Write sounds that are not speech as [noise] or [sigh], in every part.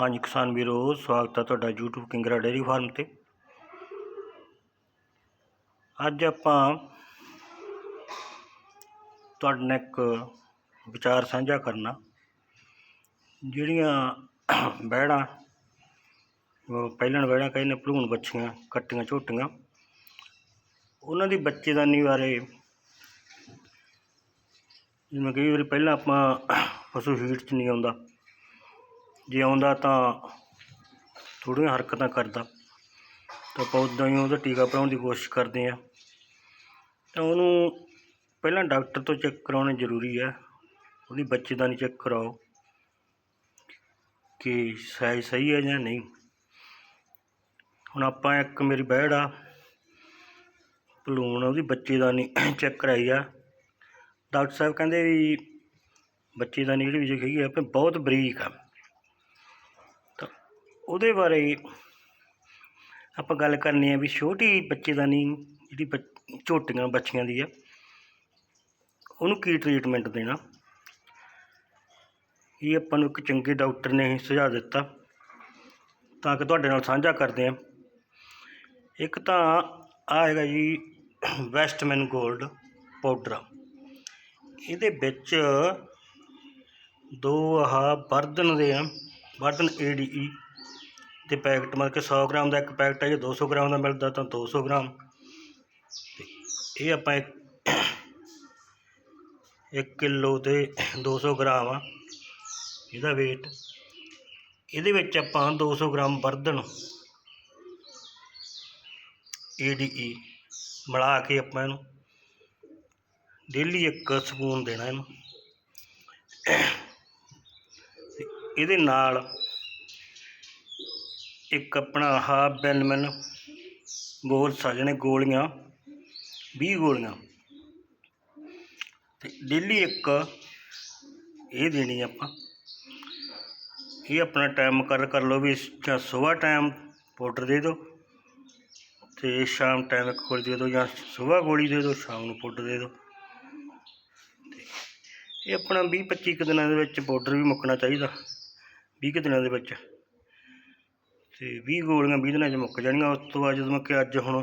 ਹਾਂਜੀ, ਕਿਸਾਨ ਵੀਰੋ, ਸਵਾਗਤ ਹੈ ਤੁਹਾਡਾ YouTube ਕਿੰਗਰਾ ਡੇਅਰੀ ਫਾਰਮ ਤੇ। ਅੱਜ ਆਪਾਂ ਤੁਹਾਡੇ ਨਾਲ ਇੱਕ ਵਿਚਾਰ ਸਾਂਝਾ ਕਰਨਾ। ਜਿਹੜੀਆਂ ਬਹਿੜਾਂ, ਉਹ ਪਹਿਲਣ ਬਹਿੜਾਂ ਕਹਿੰਦੇ ਭਲੂਣ ਬੱਚੀਆਂ ਕੱਟੀਆਂ ਝੋਟੀਆਂ। ਉਹਨਾਂ ਦੀ ਬੱਚੇਦਾਨੀ ਬਾਰੇ ਜਿਵੇਂ ਕਈ ਵਾਰੀ ਪਹਿਲਾਂ ਆਪਾਂ ਪਸ਼ੂ ਹੀਟ 'ਚ ਨਹੀਂ ਆਉਂਦਾ। ਜੇ ਆਉਂਦਾ ਤਾਂ ਥੋੜ੍ਹੀਆਂ ਹਰਕਤਾਂ ਕਰਦਾ। ਤਾਂ ਆਪਾਂ ਉੱਦਾਂ ਹੀ ਉਹਦਾ ਟੀਕਾ ਭਰਾਉਣ ਦੀ ਕੋਸ਼ਿਸ਼ ਕਰਦੇ ਹਾਂ। ਤਾਂ ਉਹਨੂੰ ਪਹਿਲਾਂ ਡਾਕਟਰ ਤੋਂ ਚੈੱਕ ਕਰਾਉਣਾ ਜ਼ਰੂਰੀ ਹੈ। ਉਹਦੀ ਬੱਚੇਦਾਨੀ ਚੈੱਕ ਕਰਾਓ ਕਿ ਸਾਈਜ਼ ਸਹੀ ਹੈ ਜਾਂ ਨਹੀਂ। ਹੁਣ ਆਪਾਂ ਇੱਕ ਮੇਰੀ ਬੈੜ ਆ। ਭਲੂਣ ਉਹਦੀ ਬੱਚੇਦਾਨੀ [coughs] ਚੈੱਕ ਕਰਾਈ ਆ। ਡਾਕਟਰ ਸਾਹਿਬ ਕਹਿੰਦੇ ਵੀ ਬੱਚੇਦਾਨੀ ਜਿਹੜੀ ਵੀ ਹੈਗੀ ਆ, ਆਪੇ ਬਹੁਤ ਬਰੀਕ ਆ। ਉਹਦੇ ਬਾਰੇ ਆਪਾਂ ਗੱਲ ਕਰਨੀ ਆ ਵੀ ਛੋਟੀ ਬੱਚੇਦਾਨੀ ਜਿਹੜੀ ਬੱਚ- ਝੋਟੀਆਂ ਬੱਚੀਆਂ ਦੀ ਆ, ਉਹਨੂੰ ਕੀ ਟ੍ਰੀਟਮੈਂਟ ਦੇਣਾ? ਇਹ ਆਪਾਂ ਨੂੰ ਇੱਕ ਚੰਗੇ ਡਾਕਟਰ ਨੇ ਸੁਝਾਅ ਦਿੱਤਾ, ਤਾਂ ਕਿ ਤੁਹਾਡੇ ਨਾਲ ਸਾਂਝਾ ਕਰਦੇ ਆ। ਇੱਕ ਤਾਂ ਆ ਹੈਗਾ ਜੀ ਵੈਸਟਮੈਨ 골ਡ ਪਾਊਡਰ ਇਹਦੇ ਵਿੱਚ ਦੋ ਆਹ ਬਰਦਨ ਦੇ ਆ ਬਰਦਨ ਏਡੀਈ ਅਤੇ ਪੈਕਟ ਮਤਲਬ ਕਿ 100 ਗ੍ਰਾਮ ਦਾ ਇੱਕ ਪੈਕਟ ਹੈ, ਜੇ 200 ਗ੍ਰਾਮ ਦਾ ਮਿਲਦਾ ਤਾਂ 200 ਗ੍ਰਾਮ। ਤੇ ਇਹ ਆਪਾਂ ਇੱਕ 1 ਕਿਲੋ ਤੇ 200 ਗ੍ਰਾਮ ਆ, ਇਹਦਾ weight ਇਹਦੇ ਵਿੱਚ ਆਪਾਂ 200 ਗ੍ਰਾਮ ਬਰਦਨ ਏਡੀਈ ਮਿਲਾ ਕੇ ਆਪਾਂ ਇਹਨੂੰ ਡੇਲੀ ਇੱਕ ਸਪੂਨ ਦੇਣਾ ਇਹਨੂੰ। ਤੇ ਇਹਦੇ ਨਾਲ ਇੱਕ ਆਪਣਾ ਆਹ ਬੈਲਮਨ ਗੋਲ ਸਾਜਣੇ ਗੋਲੀਆਂ 20 ਗੋਲੀਆਂ। ਤੇ ਡੇਲੀ ਇੱਕ ਇਹ ਦੇਣੀ ਆਪਾਂ, ਇਹ ਆਪਣਾ ਟਾਈਮ ਕਰ ਕਰ ਲਓ ਵੀ ਜਾਂ ਸਵੇਰ ਟਾਈਮ ਪਾਊਡਰ ਦੇ ਦਿਓ ਤੇ ਸ਼ਾਮ ਟਾਈਮ ਇੱਕ ਗੋਲੀ ਦੇ ਦਿਓ ਜਾਂ ਸਵੇਰ ਗੋਲੀ ਦੇ ਦਿਓ, ਸ਼ਾਮ ਨੂੰ ਪਾਊਡਰ ਦੇ ਦਿਓ। ਤੇ ਇਹ ਆਪਣਾ 20 25 ਕੁ ਦਿਨਾਂ ਦੇ ਵਿੱਚ ਪਾਊਡਰ ਵੀ ਮੁੱਕਣਾ ਚਾਹੀਦਾ 20 ਕੁ ਦਿਨਾਂ ਦੇ ਵਿੱਚ। ਤੇ 20 ਗੋਲੀਆਂ 20 ਦਿਨਾਂ 'ਚ ਮੁੱਕ ਜਾਣੀਆਂ। ਉਸ ਤੋਂ ਬਾਅਦ ਜਦੋਂ ਮੈਂ ਕਿ ਅੱਜ ਹੁਣ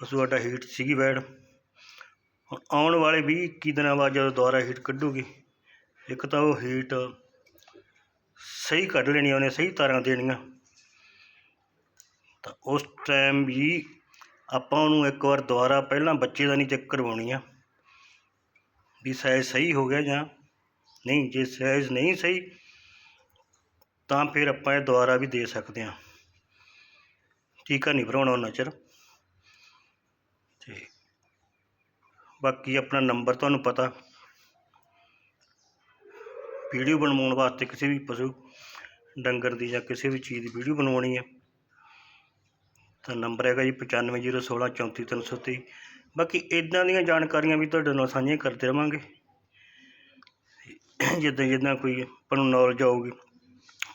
ਪਸ਼ੂ ਸਾਡਾ ਹੀਟ ਸੀਗੀ ਬੈਡ ਹੁਣ ਆਉਣ ਵਾਲੇ 20 21 ਦਿਨਾਂ ਬਾਅਦ ਜਦੋਂ ਦੁਬਾਰਾ ਹੀਟ ਕੱਢੂਗੀ, ਇੱਕ ਤਾਂ ਉਹ ਹੀਟ ਸਹੀ ਕੱਢ ਲੈਣੀ ਉਹਨੇ ਸਹੀ ਤਾਰਾਂ ਦੇਣੀਆਂ। ਤਾਂ ਉਸ ਟਾਈਮ ਵੀ ਆਪਾਂ ਉਹਨੂੰ ਇੱਕ ਵਾਰ ਦੁਬਾਰਾ ਪਹਿਲਾਂ ਬੱਚੇ ਦਾ ਨਹੀਂ ਚੈੱਕ ਕਰਵਾਉਣੀ ਆ, ਵੀ ਸਾਈਜ਼ ਸਹੀ ਹੋ ਗਿਆ ਜਾਂ ਨਹੀਂ। ਜੇ ਸਾਈਜ਼ ਨਹੀਂ ਸਹੀ ਤਾਂ ਫਿਰ ਆਪਾਂ ਇਹ ਦੁਬਾਰਾ ਵੀ ਦੇ ਸਕਦੇ ਹਾਂ। ਟੀਕਾ ਨਹੀਂ ਭਰਾਉਣਾ ਉਹਨਾਂ ਚਿਰ ਤੇ ਬਾਕੀ ਆਪਣਾ ਨੰਬਰ ਤੁਹਾਨੂੰ ਪਤਾ। ਵੀਡੀਓ ਬਣਵਾਉਣ ਵਾਸਤੇ ਕਿਸੇ ਵੀ ਪਸ਼ੂ, ਡੰਗਰ ਦੀ ਜਾਂ ਕਿਸੇ ਵੀ ਚੀਜ਼ ਦੀ ਵੀਡੀਓ ਬਣਵਾਉਣੀ ਹੈ। ਤਾਂ ਨੰਬਰ ਹੈਗਾ ਜੀ 9501634323 ਬਾਕੀ ਇਦਾਂ ਦੀਆਂ ਜਾਣਕਾਰੀਆਂ ਵੀ ਤੁਹਾਡੇ ਨਾਲ ਸਾਂਝੀਆਂ ਕਰਦੇ ਰਵਾਂਗੇ। ਜਿੱਦਾਂ ਜਿੱਦਾਂ ਕੋਈ ਆਪਾਂ ਨੂੰ ਨੌਲੇਜ ਆਊਗੀ।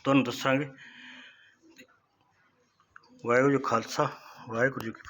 ਤੁਹਾਨੂੰ ਦੱਸਾਂਗੇ। ਵਾਹਿਗੁਰੂ ਜੀ ਖਾਲਸਾ ਵਾਹਿਗੁਰੂ ਜੀ ਕੀ ਫਤਿਹ।